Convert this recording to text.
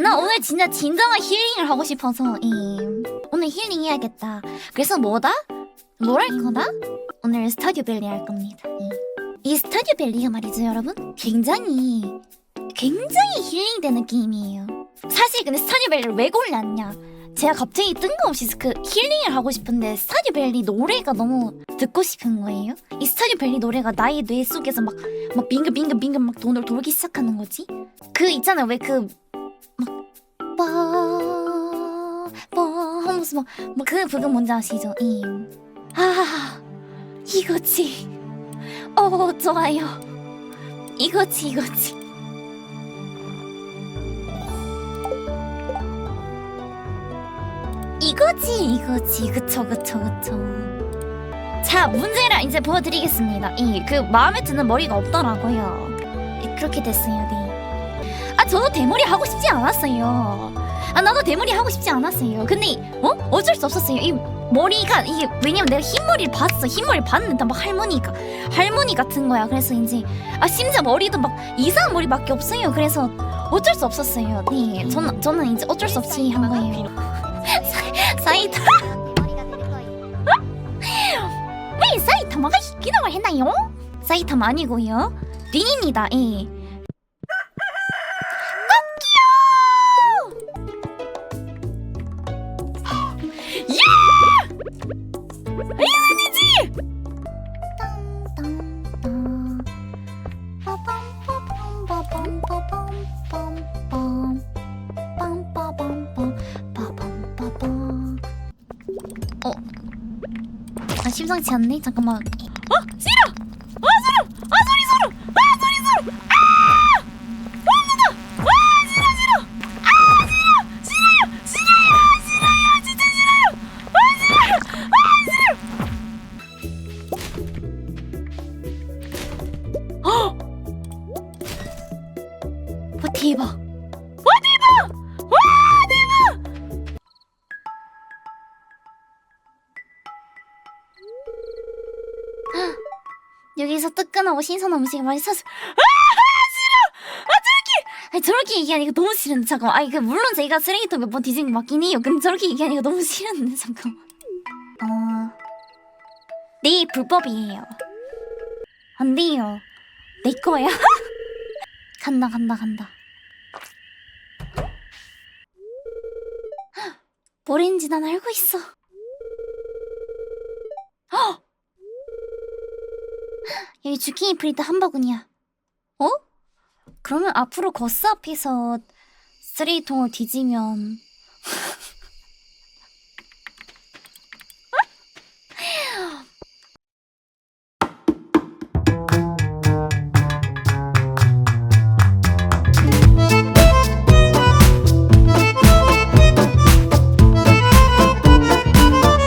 나 오늘 진짜 진정한 힐링을 하고 싶어서 이 오늘 힐링 해야겠다. 그래서 뭐다? 뭘 할 거다? 오늘 스타듀 밸리 할 겁니다. 이, 이 스타듀 밸리가 말이죠, 여러분. 굉장히 굉장히 힐링되는 게임이에요. 사실 근데 스타듀 밸리를 왜 골랐냐? 제가 갑자기 뜬금없이 그 힐링을 하고 싶은데 스타듀 밸리 노래가 너무 듣고 싶은 거예요. 이 스타듀 밸리 노래가 나의 뇌 속에서 막 막 빙글빙글빙글 막 돈을 돌기 시작하는 거지. 그 있잖아요, 왜그 막, 막그 부분 뭔지 아시죠? 이, 아, 이거지. 어, 좋아요. 이거지, 이거지. 이거지, 이거지. 그쵸, 그쵸, 그쵸. 자, 문제를 이제 보여드리겠습니다. 이, 그, 마음에 드는 머리가 없더라고요. 이, 그렇게 됐어요, 네. 아, 저도 대머리 하고 싶지 않았어요. 아 나도 대머리 하고 싶지 않았어요. 근데 어 어쩔 수 없었어요. 이 머리가 이게 왜냐면 내가 흰머리를 봤어. 흰머리 봤는데 막 할머니가 할머니 같은 거야. 그래서 이제 아 심지어 머리도 막 이상한 머리밖에 없어요. 그래서 어쩔 수 없었어요. 네, 저는 저는 이제 어쩔 수 없이 한 거예요. 사- 사이타 왜 사이타마가 기능을 했나요? 사이타마 아니고요. 린입니다. 예. 어? 아 심상치 않네. 잠깐만. 어? 싫어! 아 싫어! 아 소리 대박! 와 대박! 와 대박! 여기서 뜨끈하고 신선한 음식을 많이 사서 아! 아! 아니 저렇게 얘기하니까 너무 싫은데 잠깐만 아니 그 물론 제가 쓰레기통 몇 번 뒤진 거 맞긴 해요 근데 저렇게 얘기하니까 너무 싫은데 잠깐만 어... 네 불법이에요 안 돼요 내 거야 간다 간다 간다 뭐랬는지 난 알고 있어 헉! 여기 주키니 프리드 한 바구니야. 어? 그러면 앞으로 거스 앞에서 쓰레기통을 뒤지면